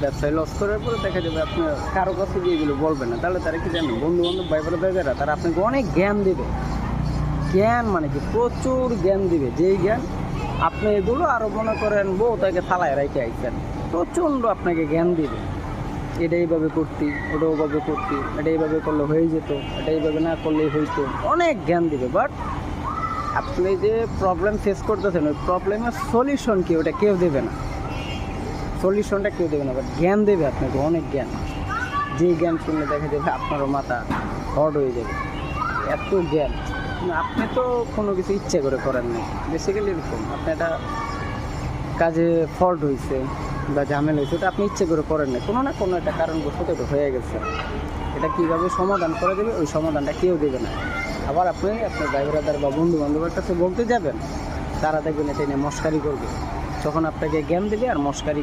ব্যবসায় লস করার পরে দেখা যাবে আপনার কারও কাছে গিয়ে এগুলো বলবেন না। তাহলে তারা কি জানেন বন্ধু বান্ধব ভাই ব্রাদাররা তারা আপনাকে অনেক জ্ঞান দেবে। জ্ঞান মানে কি? প্রচুর জ্ঞান দিবে। যেই জ্ঞান আপনি এগুলো আরও মনে করেন, বউ, তাকে থালায় রেখে আইছেন। প্রচণ্ড আপনাকে জ্ঞান দিবে। এটা এইভাবে করতি ওটা ওভাবে করতি, এটা এইভাবে করলে হয়ে যেত, এটা এইভাবে না করলেই হইতো। অনেক জ্ঞান দিবে। বাট আপনি যে প্রবলেম ফেস করতেছেন, ওই প্রবলেমের সলিউশন কি? ওটা কেউ দেবে না। সলিউশনটা কেউ দেবে না, বাট জ্ঞান দেবে আপনাকে, অনেক জ্ঞান। যে জ্ঞান শুনলে দেখা যাবে আপনারও মাথা হট হয়ে যাবে। এত জ্ঞান। আপনি তো কোনো কিছু ইচ্ছে করে করেন না বেসিক্যালি এরকম, আপনি একটা কাজে ফল্ট হয়েছে বা ঝামেলা হয়েছে ওটা আপনি ইচ্ছে করে করেন না কোনো না কোনো একটা কারণবশত এটা হয়ে গেছে। এটা কীভাবে সমাধান করে দেবে ওই সমাধানটা কেউ দেবে না। আবার আপনি আপনার ব্রাদার বা বন্ধু বান্ধবের কাছে বলতে যাবেন, তারা দেখবেন এটা নিয়ে মস্কারি করবে। তখন আপনাকে জ্ঞান দেবে আর মস্কারি